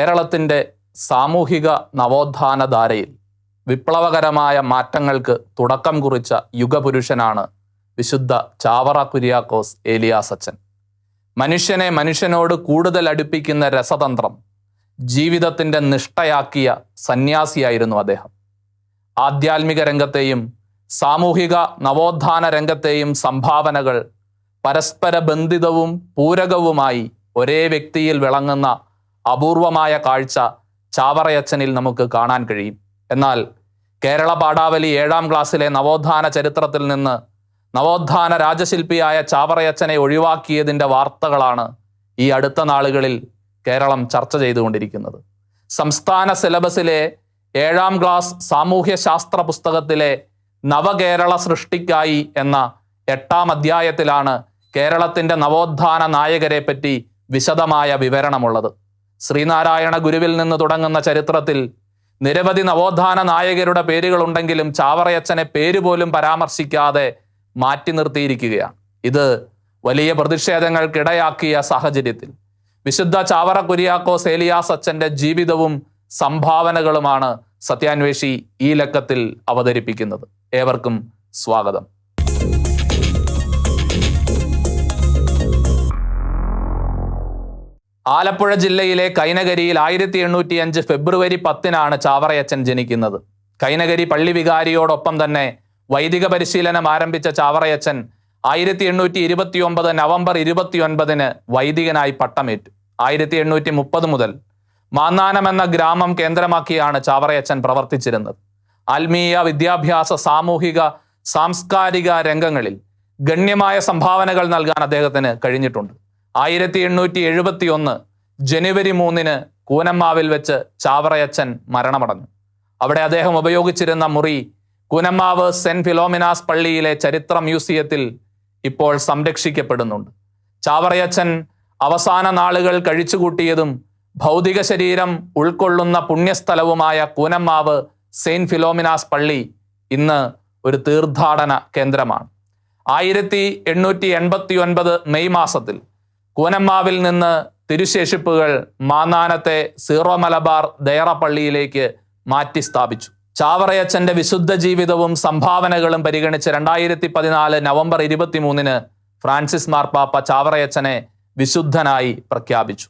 കേരളത്തിന്റെ സാമൂഹിക നവോത്ഥാന ധാരയിൽ വിപ്ലവകരമായ മാറ്റങ്ങൾക്ക് തുടക്കം കുറിച്ച യുഗപുരുഷനാണ് വിശുദ്ധ ചാവറ കുര്യാക്കോസ് ഏലിയാസച്ചൻ മനുഷ്യനെ മനുഷ്യനോട് കൂടുതൽ അടുപ്പിക്കുന്ന രസതന്ത്രം ജീവിതത്തിന്റെ നിഷ്ഠയാക്കിയ സന്യാസിയായിരുന്നു അദ്ദേഹം. ആധ്യാത്മിക രംഗത്തെയും സാമൂഹിക നവോത്ഥാന രംഗത്തെയും സംഭാവനകൾ പരസ്പര ബന്ധിതവും പൂരകവുമായി ഒരേ വ്യക്തിയിൽ വിളങ്ങുന്ന അപൂർവമായ കാഴ്ച ചാവറയച്ചനിൽ നമുക്ക് കാണാൻ കഴിയും. എന്നാൽ കേരള പാഠാവലി ഏഴാം ക്ലാസ്സിലെ നവോത്ഥാന ചരിത്രത്തിൽ നിന്ന് നവോത്ഥാന രാജശില്പിയായ ചാവറയച്ചനെ ഒഴിവാക്കിയതിന്റെ വാർത്തകളാണ് ഈ അടുത്ത നാളുകളിൽ കേരളം ചർച്ച ചെയ്തുകൊണ്ടിരിക്കുന്നത്. സംസ്ഥാന സിലബസിലെ ഏഴാം ക്ലാസ് സാമൂഹ്യ ശാസ്ത്ര പുസ്തകത്തിലെ നവകേരള സൃഷ്ടിക്കായി എന്ന എട്ടാം അധ്യായത്തിലാണ് കേരളത്തിന്റെ നവോത്ഥാന നായകരെ പറ്റി വിശദമായ വിവരണമുള്ളത്. ശ്രീനാരായണ ഗുരുവിൽ നിന്ന് തുടങ്ങുന്ന ചരിത്രത്തിൽ നിരവധി നവോത്ഥാന നായകരുടെ പേരുകളുണ്ടെങ്കിലും ചാവറയച്ചനെ പേരുപോലും പരാമർശിക്കാതെ മാറ്റി നിർത്തിയിരിക്കുകയാണ്. ഇത് വലിയ പ്രതിഷേധങ്ങൾക്കിടയാക്കിയ സാഹചര്യത്തിൽ. വിശുദ്ധ ചാവറ കുര്യാക്കോ സേലിയാസ് അച്ഛന്റെ ജീവിതവും സംഭാവനകളുമാണ് സത്യാന്വേഷി ഈ ലക്കത്തിൽ അവതരിപ്പിക്കുന്നത്. ഏവർക്കും സ്വാഗതം. ആലപ്പുഴ ജില്ലയിലെ കൈനകരിയിൽ ആയിരത്തി എണ്ണൂറ്റി അഞ്ച് ഫെബ്രുവരി പത്തിനാണ് ചാവറയച്ചൻ ജനിക്കുന്നത്. കൈനകരി പള്ളി വികാരിയോടൊപ്പം തന്നെ വൈദിക പരിശീലനം ആരംഭിച്ച ചാവറയച്ചൻ ആയിരത്തി എണ്ണൂറ്റി ഇരുപത്തി ഒമ്പത് നവംബർ ഇരുപത്തി ഒൻപതിന് വൈദികനായി പട്ടമേറ്റു. ആയിരത്തി എണ്ണൂറ്റി മുപ്പത് മുതൽ മാന്നാനം എന്ന ഗ്രാമം കേന്ദ്രമാക്കിയാണ് ചാവറയച്ചൻ പ്രവർത്തിച്ചിരുന്നത്. ആത്മീയ വിദ്യാഭ്യാസ സാമൂഹിക സാംസ്കാരിക രംഗങ്ങളിൽ ഗണ്യമായ സംഭാവനകൾ നൽകാൻ അദ്ദേഹത്തിന് കഴിഞ്ഞിട്ടുണ്ട്. ആയിരത്തി എണ്ണൂറ്റി എഴുപത്തി ഒന്ന് ജനുവരി മൂന്നിന് കൂനമ്മാവിൽ വെച്ച് ചാവറയച്ചൻ മരണമടഞ്ഞു. അവിടെ അദ്ദേഹം ഉപയോഗിച്ചിരുന്ന മുറി കൂനമ്മാവ് സെന്റ് ഫിലോമിനാസ് പള്ളിയിലെ ചരിത്ര മ്യൂസിയത്തിൽ ഇപ്പോൾ സംരക്ഷിക്കപ്പെടുന്നുണ്ട്. ചാവറയച്ചൻ അവസാന നാളുകൾ കഴിച്ചുകൂട്ടിയതും ഭൗതിക ശരീരം ഉൾക്കൊള്ളുന്ന പുണ്യസ്ഥലവുമായ കൂനമ്മാവ് സെയിന്റ് ഫിലോമിനാസ് പള്ളി ഇന്ന് ഒരു തീർത്ഥാടന കേന്ദ്രമാണ്. ആയിരത്തി എണ്ണൂറ്റി എൺപത്തി ഒൻപത് മെയ് മാസത്തിൽ കൂനമ്മാവിൽ നിന്ന് തിരുശേഷിപ്പുകൾ മാന്നാനത്തെ സീറോ മലബാർ ദയറപ്പള്ളിയിലേക്ക് മാറ്റി സ്ഥാപിച്ചു. ചാവറയച്ചന്റെ വിശുദ്ധ ജീവിതവും സംഭാവനകളും പരിഗണിച്ച് രണ്ടായിരത്തി പതിനാല് നവംബർ ഇരുപത്തിമൂന്നിന് ഫ്രാൻസിസ് മാർപ്പാപ്പ ചാവറയച്ചനെ വിശുദ്ധനായി പ്രഖ്യാപിച്ചു.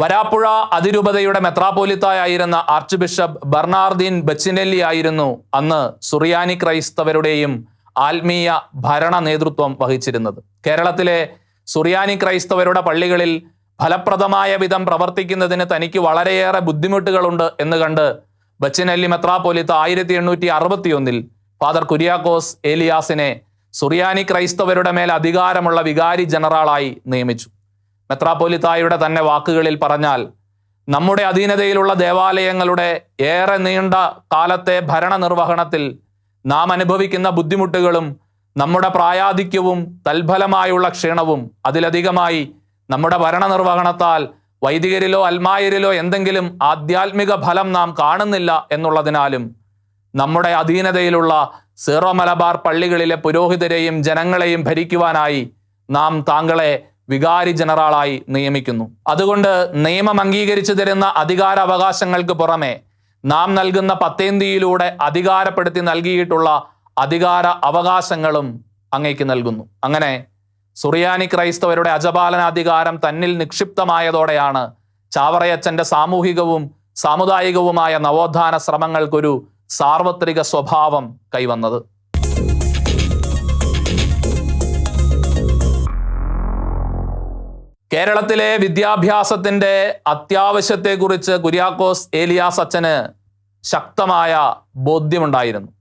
വരാപ്പുഴ അതിരൂപതയുടെ മെത്രാപോലിത്തായിരുന്ന ആർച്ച് ബിഷപ്പ് ബർണാർദീൻ ബച്ചിനെല്ലി ആയിരുന്നു അന്ന് സുറിയാനി ക്രൈസ്തവരുടെയും ആത്മീയ ഭരണ നേതൃത്വം വഹിച്ചിരുന്നത്. കേരളത്തിലെ സുറിയാനി ക്രൈസ്തവരുടെ പള്ളികളിൽ ഫലപ്രദമായ വിധം പ്രവർത്തിക്കുന്നതിന് തനിക്ക് വളരെയേറെ ബുദ്ധിമുട്ടുകളുണ്ട് എന്ന് കണ്ട് ബച്ചിനെല്ലി മെത്രാപോലിത്ത ആയിരത്തി എണ്ണൂറ്റി അറുപത്തിയൊന്നിൽ ഫാദർ കുര്യാക്കോസ് ഏലിയാസിനെ സുറിയാനി ക്രൈസ്തവരുടെ മേൽ അധികാരമുള്ള വികാരി ജനറാളായി നിയമിച്ചു. മെത്രാപ്പോലിത്തായുടെ തന്നെ വാക്കുകളിൽ പറഞ്ഞാൽ നമ്മുടെ അധീനതയിലുള്ള ദേവാലയങ്ങളുടെ ഏറെ നീണ്ട കാലത്തെ ഭരണനിർവഹണത്തിൽ നാം അനുഭവിക്കുന്ന ബുദ്ധിമുട്ടുകളും നമ്മുടെ പ്രായാധിക്യവും തൽഫലമായുള്ള ക്ഷീണവും അതിലധികമായി നമ്മുടെ ഭരണനിർവഹണത്താൽ വൈദികരിലോ അൽമായരിലോ എന്തെങ്കിലും ആധ്യാത്മിക ഫലം നാം കാണുന്നില്ല എന്നുള്ളതിനാലും നമ്മുടെ അധീനതയിലുള്ള സീറോ മലബാർ പള്ളികളിലെ പുരോഹിതരെയും ജനങ്ങളെയും ഭരിക്കുവാനായി നാം താങ്കളെ വികാരി ജനറാളായി നിയമിക്കുന്നു. അതുകൊണ്ട് നിയമം അംഗീകരിച്ചു തരുന്ന അധികാര അവകാശങ്ങൾക്ക് പുറമെ നാം നൽകുന്ന പത്തേന്തിയിലൂടെ അധികാരപ്പെടുത്തി നൽകിയിട്ടുള്ള അധികാര അവകാശങ്ങളും അങ്ങേക്ക് നൽകുന്നു. അങ്ങനെ സുറിയാനി ക്രൈസ്തവരുടെ അജപാലനാധികാരം തന്നിൽ നിക്ഷിപ്തമായതോടെയാണ് ചാവറയച്ചന്റെ സാമൂഹികവും സാമുദായികവുമായ നവോത്ഥാന ശ്രമങ്ങൾക്കൊരു സാർവത്രിക സ്വഭാവം കൈവന്നത്. കേരളത്തിലെ വിദ്യാഭ്യാസത്തിന്റെ അത്യാവശ്യത്തെക്കുറിച്ച് കുര്യാക്കോസ് ഏലിയാസ് അച്ഛന് ശക്തമായ ബോധ്യമുണ്ടായിരുന്നു.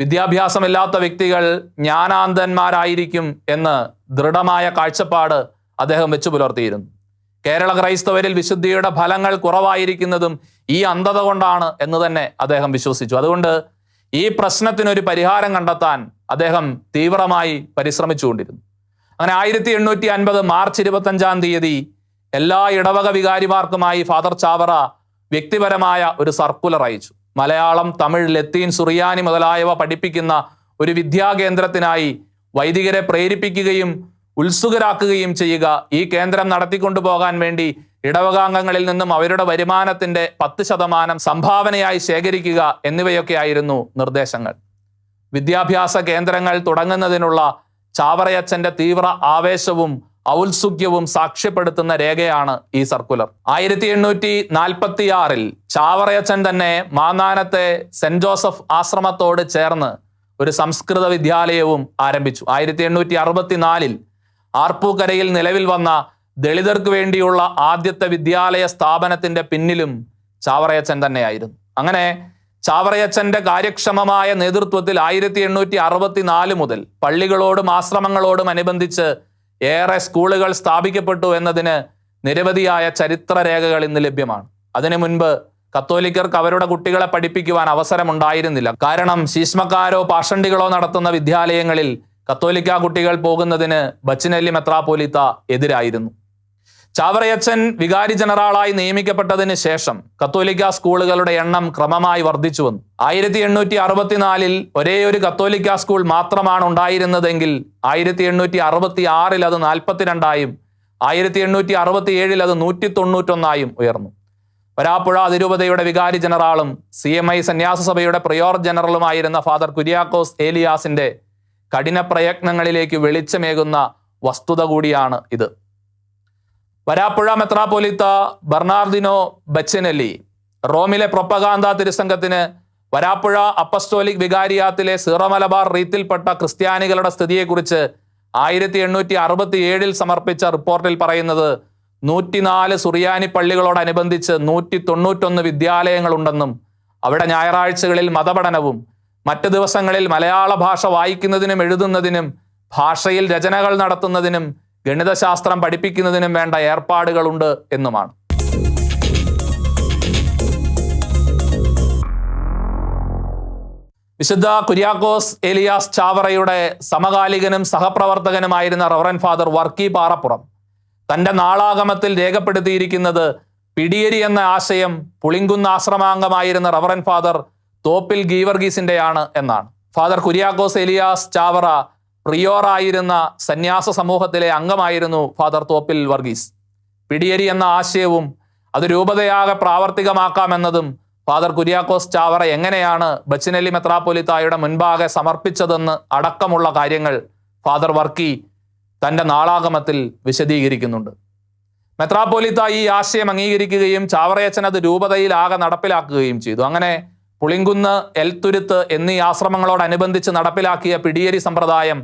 വിദ്യാഭ്യാസമില്ലാത്ത വ്യക്തികൾ ജ്ഞാനാന്തന്മാരായിരിക്കും എന്ന് ദൃഢമായ കാഴ്ചപ്പാട് അദ്ദേഹം വെച്ചു പുലർത്തിയിരുന്നു. കേരള ക്രൈസ്തവരിൽ വിശുദ്ധിയുടെ ഫലങ്ങൾ കുറവായിരിക്കുന്നതും ഈ അന്ധത കൊണ്ടാണ് എന്ന് തന്നെ അദ്ദേഹം വിശ്വസിച്ചു. അതുകൊണ്ട് ഈ പ്രശ്നത്തിനൊരു പരിഹാരം കണ്ടെത്താൻ അദ്ദേഹം തീവ്രമായി പരിശ്രമിച്ചുകൊണ്ടിരുന്നു. അങ്ങനെ ആയിരത്തി എണ്ണൂറ്റി അൻപത് മാർച്ച് ഇരുപത്തഞ്ചാം തീയതി എല്ലാ ഇടവക വികാരിമാർക്കുമായി ഫാദർ ചാവറ വ്യക്തിപരമായ ഒരു സർക്കുലർ അയച്ചു. മലയാളം തമിഴ് ലത്തീൻ സുറിയാനി മുതലായവ പഠിപ്പിക്കുന്ന ഒരു വിദ്യാകേന്ദ്രത്തിനായി വൈദികരെ പ്രേരിപ്പിക്കുകയും ഉത്സുകരാക്കുകയും ചെയ്യുക ഈ കേന്ദ്രം നടത്തിക്കൊണ്ടു പോകാൻ വേണ്ടി ഇടവകാംഗങ്ങളിൽ നിന്നും അവരുടെ വരുമാനത്തിന്റെ പത്ത് ശതമാനം സംഭാവനയായി ശേഖരിക്കുക എന്നിവയൊക്കെയായിരുന്നു നിർദ്ദേശങ്ങൾ. വിദ്യാഭ്യാസ കേന്ദ്രങ്ങൾ തുടങ്ങുന്നതിനുള്ള ചാവറയച്ചന്റെ തീവ്ര ആവേശവും ഔത്സുക്യവും സാക്ഷ്യപ്പെടുത്തുന്ന രേഖയാണ് ഈ സർക്കുലർ. ആയിരത്തി എണ്ണൂറ്റി നാൽപ്പത്തിയാറിൽ ചാവറയച്ചൻ തന്നെ മാന്നാനത്തെ സെന്റ് ജോസഫ് ആശ്രമത്തോട് ചേർന്ന് ഒരു സംസ്കൃത വിദ്യാലയവും ആരംഭിച്ചു. ആയിരത്തി എണ്ണൂറ്റി അറുപത്തിനാലിൽ ആർപ്പൂക്കരയിൽ നിലവിൽ വന്ന ദളിതർക്ക് വേണ്ടിയുള്ള ആദ്യത്തെ വിദ്യാലയ സ്ഥാപനത്തിന്റെ പിന്നിലും ചാവറയച്ചൻ തന്നെയായിരുന്നു. അങ്ങനെ ചാവറയച്ചന്റെ കാര്യക്ഷമമായ നേതൃത്വത്തിൽ ആയിരത്തി എണ്ണൂറ്റി അറുപത്തിനാല് മുതൽ പള്ളികളോടും ആശ്രമങ്ങളോടും അനുബന്ധിച്ച് ഏറെ സ്കൂളുകൾ സ്ഥാപിക്കപ്പെട്ടു എന്നതിന് നിരവധിയായ ചരിത്രരേഖകൾ ഇന്ന് ലഭ്യമാണ്. അതിനു മുൻപ് കത്തോലിക്കർക്ക് അവരുടെ കുട്ടികളെ പഠിപ്പിക്കുവാൻ അവസരമുണ്ടായിരുന്നില്ല. കാരണം ശീഷ്മക്കാരോ പാഷണ്ടികളോ നടത്തുന്ന വിദ്യാലയങ്ങളിൽ കത്തോലിക്ക കുട്ടികൾ പോകുന്നതിന് ബച്ചിനല്ലി മെത്രാപോലിത്ത എതിരായിരുന്നു. ചാവറയച്ചൻ വികാരി ജനറാളായി നിയമിക്കപ്പെട്ടതിന് ശേഷം കത്തോലിക്ക സ്കൂളുകളുടെ എണ്ണം ക്രമമായി വർദ്ധിച്ചു വന്നു. ആയിരത്തി എണ്ണൂറ്റി അറുപത്തിനാലിൽ ഒരേ ഒരു കത്തോലിക്ക സ്കൂൾ മാത്രമാണ് ഉണ്ടായിരുന്നതെങ്കിൽ ആയിരത്തി എണ്ണൂറ്റി അറുപത്തി ആറിൽ അത് നാൽപ്പത്തിരണ്ടായും ആയിരത്തി എണ്ണൂറ്റി അറുപത്തി ഏഴിൽ അത് നൂറ്റി തൊണ്ണൂറ്റൊന്നായും ഉയർന്നു. വരാപ്പുഴ അതിരൂപതയുടെ വികാരി ജനറാളും സി എം ഐ സന്യാസ സഭയുടെ പ്രയോർ ജനറലുമായിരുന്ന ഫാദർ കുര്യാക്കോസ് ഏലിയാസിന്റെ കഠിന പ്രയത്നങ്ങളിലേക്ക് വെളിച്ചമേകുന്ന വസ്തുത കൂടിയാണ് ഇത്. വരാപ്പുഴ മെത്രാപ്പൊലിത്ത ബർണാർദിനോ ബച്ചനലി റോമിലെ പ്രൊപ്പകാന്ത തിരുസംഘത്തിന് വരാപ്പുഴ അപ്പസ്റ്റോലിക് വികാരിയാത്തിലെ സീറമലബാർ റീത്തിൽപ്പെട്ട ക്രിസ്ത്യാനികളുടെ സ്ഥിതിയെക്കുറിച്ച് ആയിരത്തി എണ്ണൂറ്റി അറുപത്തി ഏഴിൽ സമർപ്പിച്ച റിപ്പോർട്ടിൽ പറയുന്നത് നൂറ്റിനാല് സുറിയാനി പള്ളികളോടനുബന്ധിച്ച് നൂറ്റി തൊണ്ണൂറ്റൊന്ന് വിദ്യാലയങ്ങളുണ്ടെന്നും അവിടെ ഞായറാഴ്ചകളിൽ മതപഠനവും മറ്റു ദിവസങ്ങളിൽ മലയാള ഭാഷ വായിക്കുന്നതിനും എഴുതുന്നതിനും ഭാഷയിൽ രചനകൾ നടത്തുന്നതിനും ഗണിതശാസ്ത്രം പഠിപ്പിക്കുന്നതിനും വേണ്ട ഏർപ്പാടുകളുണ്ട് എന്നുമാണ്. വിശുദ്ധ കുര്യാക്കോസ് എലിയാസ് ചാവറയുടെ സമകാലികനും സഹപ്രവർത്തകനുമായിരുന്ന റവറൻ ഫാദർ വർക്കി പാറപ്പുറം. തന്റെ നാളാഗമത്തിൽ രേഖപ്പെടുത്തിയിരിക്കുന്നത് പിടിയേരി എന്ന ആശയം പുളിങ്കുന്ന ആശ്രമാംഗമായിരുന്ന റവറൻ ഫാദർ തോപ്പിൽ ഗീവർഗീസിന്റെയാണ് എന്നാണ്. ഫാദർ കുര്യാക്കോസ് എലിയാസ് ചാവറ പ്രിയോറായിരുന്ന സന്യാസ സമൂഹത്തിലെ അംഗമായിരുന്നു ഫാദർ തോപ്പിൽ വർഗീസ്. പിടിയരി എന്ന ആശയവും അത് രൂപതയാകെ പ്രാവർത്തികമാക്കാമെന്നതും ഫാദർ കുര്യാക്കോസ് ചാവറ എങ്ങനെയാണ് ബച്ചിനലി മെത്രാപ്പൊലിത്തായുടെ മുൻപാകെ സമർപ്പിച്ചതെന്ന് അടക്കമുള്ള കാര്യങ്ങൾ ഫാദർ വർക്കി തന്റെ നാളാഗമത്തിൽ വിശദീകരിക്കുന്നുണ്ട്. മെത്രാപ്പോലിത്ത ഈ ആശയം അംഗീകരിക്കുകയും ചാവറയച്ചൻ അത് രൂപതയിലാകെ നടപ്പിലാക്കുകയും ചെയ്തു. അങ്ങനെ പുളിങ്കുന്ന് എൽത്തുരുത്ത് എന്നീ ആശ്രമങ്ങളോടനുബന്ധിച്ച് നടപ്പിലാക്കിയ പിടിയേരി സമ്പ്രദായം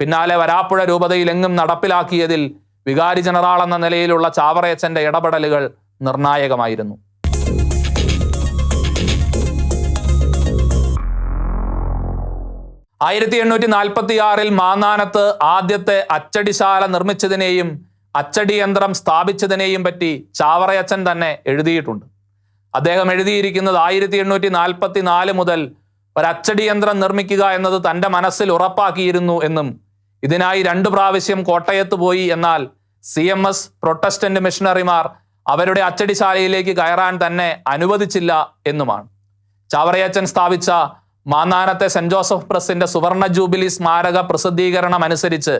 പിന്നാലെ വരാപ്പുഴ രൂപതയിൽ എങ്ങും നടപ്പിലാക്കിയതിൽ വികാരി ജനറാൾ എന്ന നിലയിലുള്ള ചാവറയച്ചന്റെ ഇടപെടലുകൾ നിർണായകമായിരുന്നു. ആയിരത്തി എണ്ണൂറ്റി നാൽപ്പത്തി ആറിൽ മാന്നാനത്ത് ആദ്യത്തെ അച്ചടിശാല നിർമ്മിച്ചതിനെയും അച്ചടി യന്ത്രം സ്ഥാപിച്ചതിനെയും പറ്റി ചാവറയച്ചൻ തന്നെ എഴുതിയിട്ടുണ്ട്. അദ്ദേഹം എഴുതിയിരിക്കുന്നത് ആയിരത്തി എണ്ണൂറ്റി നാൽപ്പത്തി നാല് മുതൽ ഒരു അച്ചടി യന്ത്രം നിർമ്മിക്കുക എന്നത് തന്റെ മനസ്സിൽ ഉറപ്പാക്കിയിരുന്നു എന്നും ഇതിനായി രണ്ടു പ്രാവശ്യം കോട്ടയത്ത് പോയി എന്നാൽ സി എം എസ് പ്രൊട്ടസ്റ്റന്റ് മിഷണറിമാർ അവരുടെ അച്ചടിശാലയിലേക്ക് കയറാൻ തന്നെ അനുവദിച്ചില്ല എന്നുമാണ്. ചാവറയച്ചൻ സ്ഥാപിച്ച മാന്നാനത്തെ സെന്റ് ജോസഫ് പ്രസിന്റെ സുവർണ ജൂബിലി സ്മാരക പ്രസിദ്ധീകരണം അനുസരിച്ച്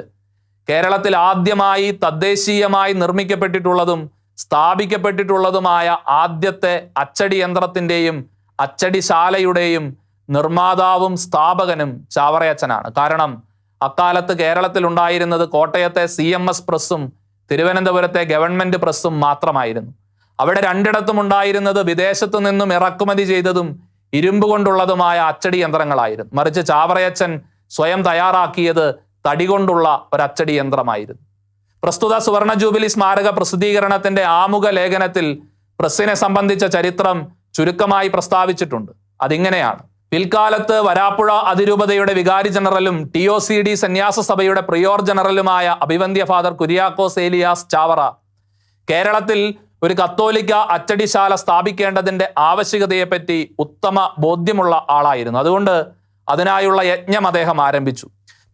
കേരളത്തിൽ ആദ്യമായി തദ്ദേശീയമായി നിർമ്മിക്കപ്പെട്ടിട്ടുള്ളതും സ്ഥാപിക്കപ്പെട്ടിട്ടുള്ളതുമായ ആദ്യത്തെ അച്ചടി യന്ത്രത്തിന്റെയും അച്ചടിശാലയുടെയും നിർമ്മാതാവും സ്ഥാപകനും ചാവറയച്ചനാണ്. കാരണം അക്കാലത്ത് കേരളത്തിൽ ഉണ്ടായിരുന്നത് കോട്ടയത്തെ സി എം എസ് പ്രസ്സും തിരുവനന്തപുരത്തെ ഗവൺമെന്റ് പ്രസ്സും മാത്രമായിരുന്നു. അവിടെ രണ്ടിടത്തും ഉണ്ടായിരുന്നത് വിദേശത്തു നിന്നും ഇറക്കുമതി ചെയ്തതും ഇരുമ്പ് കൊണ്ടുള്ളതുമായ അച്ചടി യന്ത്രങ്ങളായിരുന്നു. മറിച്ച് ചാവറയച്ചൻ സ്വയം തയ്യാറാക്കിയത് തടി കൊണ്ടുള്ള ഒരു അച്ചടി യന്ത്രമായിരുന്നു. പ്രസ്തുത സുവർണ ജൂബിലി സ്മാരക പ്രസിദ്ധീകരണത്തിന്റെ ആമുഖ ലേഖനത്തിൽ പ്രസ്സിനെ സംബന്ധിച്ച ചരിത്രം ചുരുക്കമായി പ്രസ്താവിച്ചിട്ടുണ്ട്. അതിങ്ങനെയാണ്. പിൽക്കാലത്ത് വരാപ്പുഴ അതിരൂപതയുടെ വികാരി ജനറലും ടി ഒ സി ഡി സന്യാസ സഭയുടെ പ്രിയോർ ജനറലുമായ അഭിവന്ധ്യ ഫാദർ കുര്യാക്കോസ് ഏലിയാസ് ചാവറ. കേരളത്തിൽ ഒരു കത്തോലിക്ക അച്ചടിശാല സ്ഥാപിക്കേണ്ടതിന്റെ ആവശ്യകതയെപ്പറ്റി ഉത്തമ ബോധ്യമുള്ള ആളായിരുന്നു. അതുകൊണ്ട് അതിനായുള്ള യജ്ഞം അദ്ദേഹം ആരംഭിച്ചു.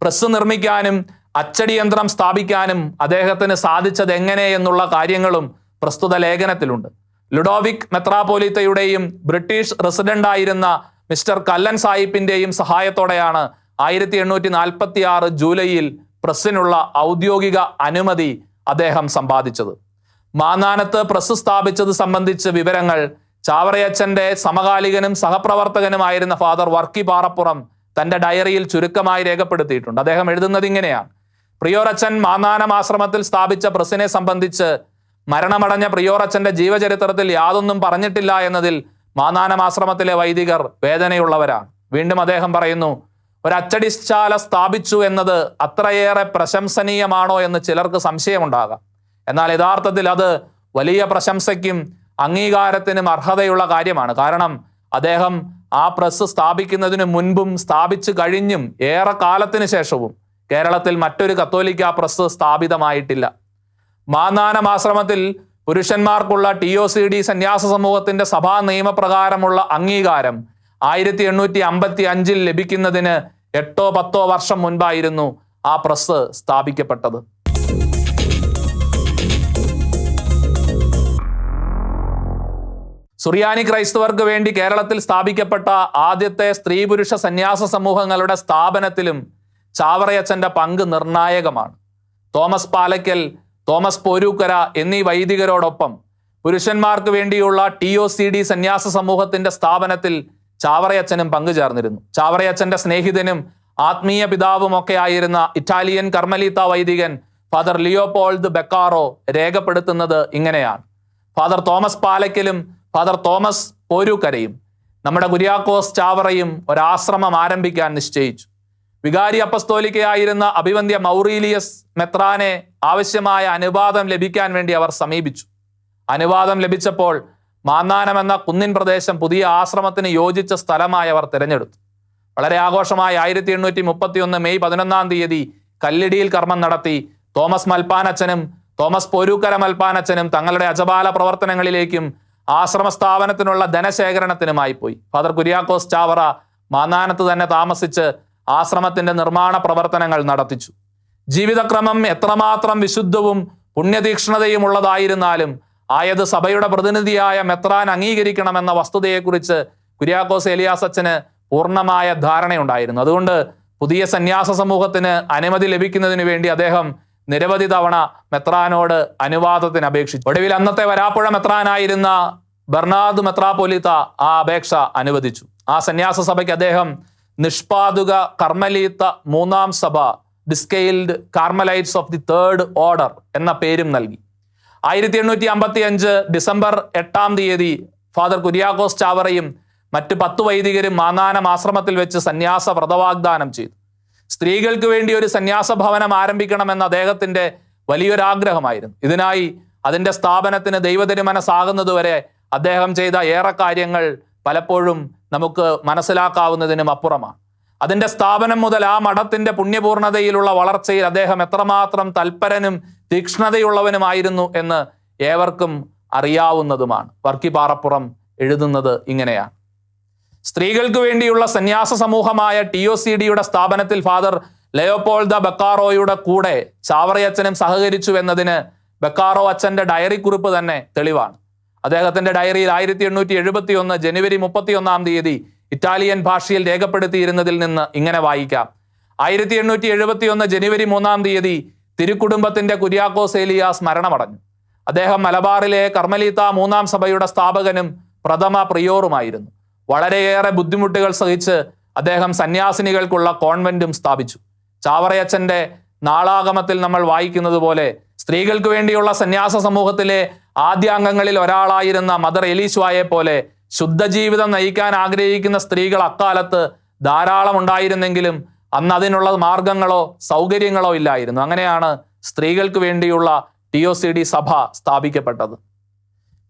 പ്രസ് നിർമ്മിക്കാനും അച്ചടി യന്ത്രം സ്ഥാപിക്കാനും അദ്ദേഹത്തിന് സാധിച്ചത് എങ്ങനെ എന്നുള്ള കാര്യങ്ങളും പ്രസ്തുത ലേഖനത്തിലുണ്ട്. ലുഡോവിക് മെത്രാപോലിത്തയുടെയും ബ്രിട്ടീഷ് റെസിഡന്റ് ആയിരുന്ന മിസ്റ്റർ കല്ലൻ സാഹിബിന്റെയും സഹായത്തോടെയാണ് ആയിരത്തി എണ്ണൂറ്റി നാൽപ്പത്തി ആറ് ജൂലൈയിൽ പ്രസ്സിനുള്ള ഔദ്യോഗിക അനുമതി അദ്ദേഹം സമ്പാദിച്ചത്. മാന്നാനത്ത് പ്രസ് സ്ഥാപിച്ചത് സംബന്ധിച്ച വിവരങ്ങൾ ചാവറയച്ചന്റെ സമകാലികനും സഹപ്രവർത്തകനുമായിരുന്ന ഫാദർ വർക്കി പാറപ്പുറം തന്റെ ഡയറിയിൽ ചുരുക്കമായി രേഖപ്പെടുത്തിയിട്ടുണ്ട്. അദ്ദേഹം എഴുതുന്നത് ഇങ്ങനെയാണ്. പ്രിയോറച്ചൻ മാന്നാനം ആശ്രമത്തിൽ സ്ഥാപിച്ച പ്രസിനെ സംബന്ധിച്ച് മരണമടഞ്ഞ പ്രിയോറച്ചന്റെ ജീവചരിത്രത്തിൽ യാതൊന്നും പറഞ്ഞിട്ടില്ല എന്നതിൽ മാന്നാനം ആശ്രമത്തിലെ വൈദികർ വേദനയുള്ളവരാണ്. വീണ്ടും അദ്ദേഹം പറയുന്നു ഒരച്ചടിശാല സ്ഥാപിച്ചു എന്നത് അത്രയേറെ പ്രശംസനീയമാണോ എന്ന് ചിലർക്ക് സംശയമുണ്ടാകാം. എന്നാൽ യഥാർത്ഥത്തിൽ അത് വലിയ പ്രശംസയ്ക്കും അംഗീകാരത്തിനും അർഹതയുള്ള കാര്യമാണ്. കാരണം അദ്ദേഹം ആ പ്രസ് സ്ഥാപിക്കുന്നതിനു മുൻപും സ്ഥാപിച്ചു കഴിഞ്ഞും ഏറെ കാലത്തിന് ശേഷവും കേരളത്തിൽ മറ്റൊരു കത്തോലിക്ക പ്രസ് സ്ഥാപിതമായിട്ടില്ല. മാന്നാനം ആശ്രമത്തിൽ പുരുഷന്മാർക്കുള്ള ടി ഒ സി ഡി സന്യാസ സമൂഹത്തിന്റെ സഭാ നിയമപ്രകാരമുള്ള അംഗീകാരം ആയിരത്തി എണ്ണൂറ്റി അമ്പത്തി അഞ്ചിൽ ലഭിക്കുന്നതിന് എട്ടോ പത്തോ വർഷം മുൻപായിരുന്നു ആ പ്രസ് സ്ഥാപിക്കപ്പെട്ടത്. സുറിയാനി ക്രൈസ്തവർക്ക് വേണ്ടി കേരളത്തിൽ സ്ഥാപിക്കപ്പെട്ട ആദ്യത്തെ സ്ത്രീ പുരുഷ സന്യാസ സമൂഹങ്ങളുടെ സ്ഥാപനത്തിലും ചാവറയച്ചന്റെ പങ്ക് നിർണായകമാണ്. തോമസ് പാലക്കൽ തോമസ് പോരൂക്കര എന്നീ വൈദികരോടൊപ്പം പുരുഷന്മാർക്ക് വേണ്ടിയുള്ള ടി ഒ സി ഡി സന്യാസ സമൂഹത്തിന്റെ സ്ഥാപനത്തിൽ ചാവറയച്ചനും പങ്കുചേർന്നിരുന്നു. ചാവറയച്ചന്റെ സ്നേഹിതനും ആത്മീയ പിതാവുമൊക്കെ ആയിരുന്ന ഇറ്റാലിയൻ കർമ്മലീത്ത വൈദികൻ ഫാദർ ലിയോപോൾഡ് ബെക്കാറോ രേഖപ്പെടുത്തുന്നത് ഇങ്ങനെയാണ്. ഫാദർ തോമസ് പാലക്കലും ഫാദർ തോമസ് പോരൂക്കരയും നമ്മുടെ കുര്യാക്കോസ് ചാവറയും ഒരാശ്രമം ആരംഭിക്കാൻ നിശ്ചയിച്ചു. വികാരി അപ്പസ്തോലിക്കയായിരുന്ന അഭിവന്ധ്യ മൗറീലിയസ് മെത്രാനെ ആവശ്യമായ അനുവാദം ലഭിക്കാൻ വേണ്ടി അവർ സമീപിച്ചു. അനുവാദം ലഭിച്ചപ്പോൾ മാന്നാനം എന്ന കുന്നിൻ പ്രദേശം പുതിയ ആശ്രമത്തിന് യോജിച്ച സ്ഥലമായി അവർ തിരഞ്ഞെടുത്തു. വളരെ ആഘോഷമായി ആയിരത്തി എണ്ണൂറ്റി മുപ്പത്തി ഒന്ന് മെയ് പതിനൊന്നാം തീയതി കല്ലിടിയിൽ കർമ്മം നടത്തി തോമസ് മൽപ്പാനച്ചനും തോമസ് പോരൂക്കര മൽപ്പാനച്ചനും തങ്ങളുടെ അജപാല പ്രവർത്തനങ്ങളിലേക്കും ആശ്രമ സ്ഥാപനത്തിനുള്ള ധനശേഖരണത്തിനുമായി പോയി. ഫാദർ കുര്യാക്കോസ് ചാവറ മാന്നാനത്ത് തന്നെ താമസിച്ച് ആശ്രമത്തിന്റെ നിർമ്മാണ പ്രവർത്തനങ്ങൾ നടത്തിച്ചു. ജീവിതക്രമം എത്രമാത്രം വിശുദ്ധവും പുണ്യതീക്ഷ്ണതയും ഉള്ളതായിരുന്നാലും ആയത് സഭയുടെ പ്രതിനിധിയായ മെത്രാൻ അംഗീകരിക്കണമെന്ന വസ്തുതയെക്കുറിച്ച് കുര്യാക്കോസ് എലിയാസ് അച്ഛന് പൂർണമായ ധാരണയുണ്ടായിരുന്നു. അതുകൊണ്ട് പുതിയ സന്യാസ സമൂഹത്തിന് അനുമതി ലഭിക്കുന്നതിന് വേണ്ടി അദ്ദേഹം നിരവധി തവണ മെത്രാനോട് അനുവാദത്തിന് അപേക്ഷിച്ചു. ഒടുവിൽ അന്നത്തെ വരാപ്പുഴ മെത്രാനായിരുന്ന ബെർണാദ് മെത്രാപൊലിത്ത ആ അപേക്ഷ അനുവദിച്ചു. ആ സന്യാസ സഭയ്ക്ക് അദ്ദേഹം നിഷ്പാതുക കർമ്മലീത്ത മൂന്നാം സഭ discalced Carmelites of the third order എന്ന പേരും നൽകി. ആയിരത്തി എണ്ണൂറ്റി അമ്പത്തി അഞ്ച് ഡിസംബർ എട്ടാം തീയതി ഫാദർ കുര്യാക്കോസ് ചാവറയും മറ്റ് പത്ത് വൈദികരും മാന്നാനം ആശ്രമത്തിൽ വെച്ച് സന്യാസ വ്രതവാഗ്ദാനം ചെയ്തു. സ്ത്രീകൾക്ക് വേണ്ടി ഒരു സന്യാസ ഭവനം ആരംഭിക്കണമെന്ന അദ്ദേഹത്തിന്റെ വലിയൊരാഗ്രഹമായിരുന്നു. ഇതിനായി അതിന്റെ സ്ഥാപനത്തിന് ദൈവതിരുമനസ്സാകുന്നതുവരെ അദ്ദേഹം ചെയ്ത ഏറെ കാര്യങ്ങൾ പലപ്പോഴും നമുക്ക് മനസ്സിലാക്കാവുന്നതിനും അപ്പുറമാണ്. അതിന്റെ സ്ഥാപനം മുതൽ ആ മഠത്തിന്റെ പുണ്യപൂർണതയിലുള്ള വളർച്ചയിൽ അദ്ദേഹം എത്രമാത്രം തൽപരനും തീക്ഷ്ണതയുള്ളവനുമായിരുന്നു എന്ന് ഏവർക്കും അറിയാവുന്നതുമാണ്. വർക്കി പാറപ്പുറം എഴുതുന്നത് ഇങ്ങനെയാണ്. സ്ത്രീകൾക്ക് വേണ്ടിയുള്ള സന്യാസ സമൂഹമായ ടി ഒ സി ഡിയുടെ സ്ഥാപനത്തിൽ ഫാദർ ലയോപോൾ ദ ബക്കാറോയുടെ കൂടെ ചാവറയച്ചനും സഹകരിച്ചു എന്നതിന് ബക്കാറോ അച്ഛന്റെ ഡയറി കുറിപ്പ് തന്നെ തെളിവാണ്. അദ്ദേഹത്തിന്റെ ഡയറിയിൽ ആയിരത്തി എണ്ണൂറ്റി എഴുപത്തി ഒന്ന് ജനുവരി മുപ്പത്തി ഒന്നാം തീയതി ഇറ്റാലിയൻ ഭാഷയിൽ രേഖപ്പെടുത്തിയിരുന്നതിൽ നിന്ന് ഇങ്ങനെ വായിക്കാം. ആയിരത്തി എണ്ണൂറ്റി എഴുപത്തി ഒന്ന് ജനുവരി മൂന്നാം തീയതി തിരുക്കുടുംബത്തിന്റെ കുര്യാക്കോസ് ഏലിയാസ് മരണമടഞ്ഞു. അദ്ദേഹം മലബാറിലെ കർമ്മലീത്ത മൂന്നാം സഭയുടെ സ്ഥാപകനും പ്രഥമ പ്രിയോറുമായിരുന്നു. വളരെയേറെ ബുദ്ധിമുട്ടുകൾ സഹിച്ച് അദ്ദേഹം സന്യാസിനികൾക്കുള്ള കോൺവെന്റും സ്ഥാപിച്ചു. ചാവറയച്ചന്റെ നാളാഗമത്തിൽ നമ്മൾ വായിക്കുന്നത് പോലെ സ്ത്രീകൾക്ക് വേണ്ടിയുള്ള സന്യാസ സമൂഹത്തിലെ ആദ്യാംഗങ്ങളിൽ ഒരാളായിരുന്ന മദർ എലീശ്വായെ പോലെ ശുദ്ധജീവിതം നയിക്കാൻ ആഗ്രഹിക്കുന്ന സ്ത്രീകൾ അക്കാലത്ത് ധാരാളം ഉണ്ടായിരുന്നെങ്കിലും അന്ന് അതിനുള്ള മാർഗങ്ങളോ സൗകര്യങ്ങളോ ഇല്ലായിരുന്നു. അങ്ങനെയാണ് സ്ത്രീകൾക്ക് വേണ്ടിയുള്ള ടി ഒ സി ഡി സഭ സ്ഥാപിക്കപ്പെട്ടത്.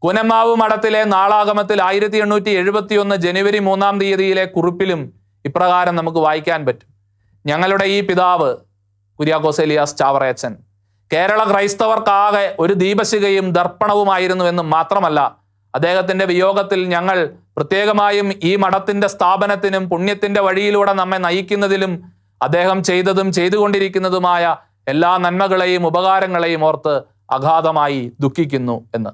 കുനമാവ് മഠത്തിലെ നാളാഗമത്തിൽ ആയിരത്തി എണ്ണൂറ്റി എഴുപത്തി ഒന്ന് ജനുവരി മൂന്നാം തീയതിയിലെ കുറിപ്പിലും ഇപ്രകാരം നമുക്ക് വായിക്കാൻ പറ്റും. ഞങ്ങളുടെ ഈ പിതാവ് കുര്യാക്കോസ് എലിയാസ് ചാവറയച്ചൻ കേരള ക്രൈസ്തവർക്കാകെ ഒരു ദീപശികയും ദർപ്പണവുമായിരുന്നു എന്ന് മാത്രമല്ല അദ്ദേഹത്തിന്റെ വിയോഗത്തിൽ ഞങ്ങൾ പ്രത്യേകമായും ഈ മഠത്തിന്റെ സ്ഥാപനത്തിനും പുണ്യത്തിന്റെ വഴിയിലൂടെ നമ്മെ നയിക്കുന്നതിലും അദ്ദേഹം ചെയ്തതും ചെയ്തുകൊണ്ടിരിക്കുന്നതുമായ എല്ലാ നന്മകളെയും ഉപകാരങ്ങളെയും ഓർത്ത് അഗാധമായി ദുഃഖിക്കുന്നു എന്ന്.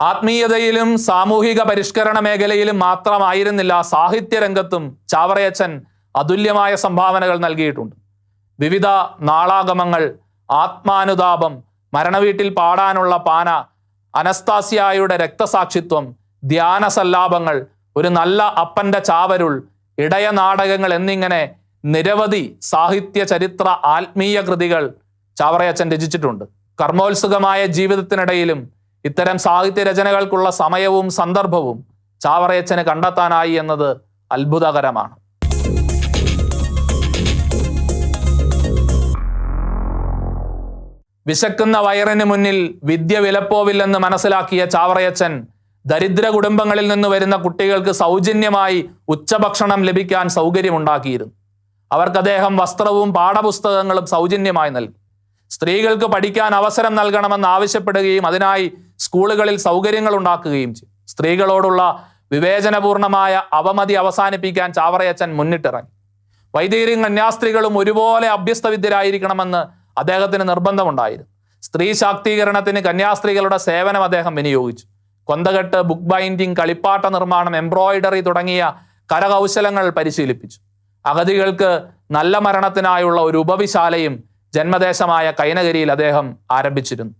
ആത്മീയതയിലും സാമൂഹിക പരിഷ്കരണ മേഖലയിലും മാത്രമായിരുന്നില്ല സാഹിത്യരംഗത്തും ചാവറയച്ചൻ അതുല്യമായ സംഭാവനകൾ നൽകിയിട്ടുണ്ട്. വിവിധ നാളാഗമങ്ങൾ ആത്മാനുതാപം മരണവീട്ടിൽ പാടാനുള്ള പാന അനസ്താസിയായുടെ രക്തസാക്ഷിത്വം ധ്യാന സല്ലാപങ്ങൾ ഒരു നല്ല അപ്പന്റെ ചാവരുൾ ഇടയ നാടകങ്ങൾ എന്നിങ്ങനെ നിരവധി സാഹിത്യ ചരിത്ര ആത്മീയ കൃതികൾ ചാവറയച്ചൻ രചിച്ചിട്ടുണ്ട്. കർമ്മോത്സുകമായ ജീവിതത്തിനിടയിലും ഇത്തരം സാഹിത്യ രചനകൾക്കുള്ള സമയവും സന്ദർഭവും ചാവറയച്ചന് കണ്ടെത്താനായി എന്നത് അത്ഭുതകരമാണ്. വിശക്കുന്ന വയറിന് മുന്നിൽ വിദ്യ വിലപ്പോവില്ലെന്ന് മനസ്സിലാക്കിയ ചാവറയച്ചൻ ദരിദ്ര കുടുംബങ്ങളിൽ നിന്ന് വരുന്ന കുട്ടികൾക്ക് സൗജന്യമായി ഉച്ചഭക്ഷണം ലഭിക്കാൻ സൗകര്യമുണ്ടാക്കിയിരുന്നു. അവർക്ക് അദ്ദേഹം വസ്ത്രവും പാഠപുസ്തകങ്ങളും സൗജന്യമായി നൽകി. സ്ത്രീകൾക്ക് പഠിക്കാൻ അവസരം നൽകണമെന്ന് ആവശ്യപ്പെടുകയും അതിനായി സ്കൂളുകളിൽ സൗകര്യങ്ങൾ ഉണ്ടാക്കുകയും ചെയ്തു. സ്ത്രീകളോടുള്ള വിവേചനപൂർണമായ അവമതി അവസാനിപ്പിക്കാൻ ചാവറയച്ചൻ മുന്നിട്ടിറങ്ങി. വൈദികരും കന്യാസ്ത്രീകളും ഒരുപോലെ അഭ്യസ്തവിദ്യരായിരിക്കണമെന്ന് അദ്ദേഹത്തിന് നിർബന്ധമുണ്ടായിരുന്നു. സ്ത്രീ ശാക്തീകരണത്തിന് കന്യാസ്ത്രീകളുടെ സേവനം അദ്ദേഹം വിനിയോഗിച്ചു. കൊന്തകെട്ട് ബുക്ക് ബൈൻഡിങ് കളിപ്പാട്ട നിർമ്മാണം എംബ്രോയിഡറി തുടങ്ങിയ കരകൗശലങ്ങൾ പരിശീലിപ്പിച്ചു. അഗതികൾക്ക് നല്ല മരണത്തിനായുള്ള ഒരു ഉപവിശാലയും ജന്മദേശമായ കൈനകരിയിൽ അദ്ദേഹം ആരംഭിച്ചിരുന്നു.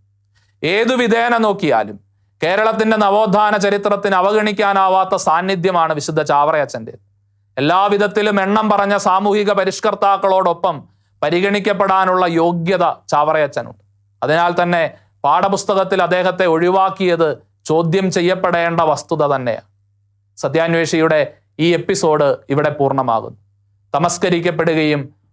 ഏതു വിധേന നോക്കിയാലും കേരളത്തിന്റെ നവോത്ഥാന ചരിത്രത്തിന് അവഗണിക്കാനാവാത്ത സാന്നിധ്യമാണ് വിശുദ്ധ ചാവറയച്ചന്റെ. എല്ലാവിധത്തിലും എണ്ണം പറഞ്ഞ സാമൂഹിക പരിഷ്കർത്താക്കളോടൊപ്പം പരിഗണിക്കപ്പെടാനുള്ള യോഗ്യത ചാവറയച്ചനുണ്ട്. അതിനാൽ തന്നെ പാഠപുസ്തകത്തിൽ അദ്ദേഹത്തെ ഒഴിവാക്കിയത് ചോദ്യം ചെയ്യപ്പെടേണ്ട വസ്തുത തന്നെയാണ്. സത്യാന്വേഷിയുടെ ഈ എപ്പിസോഡ് ഇവിടെ പൂർണമാകുന്നു. തമസ്കരിക്കപ്പെടുകയും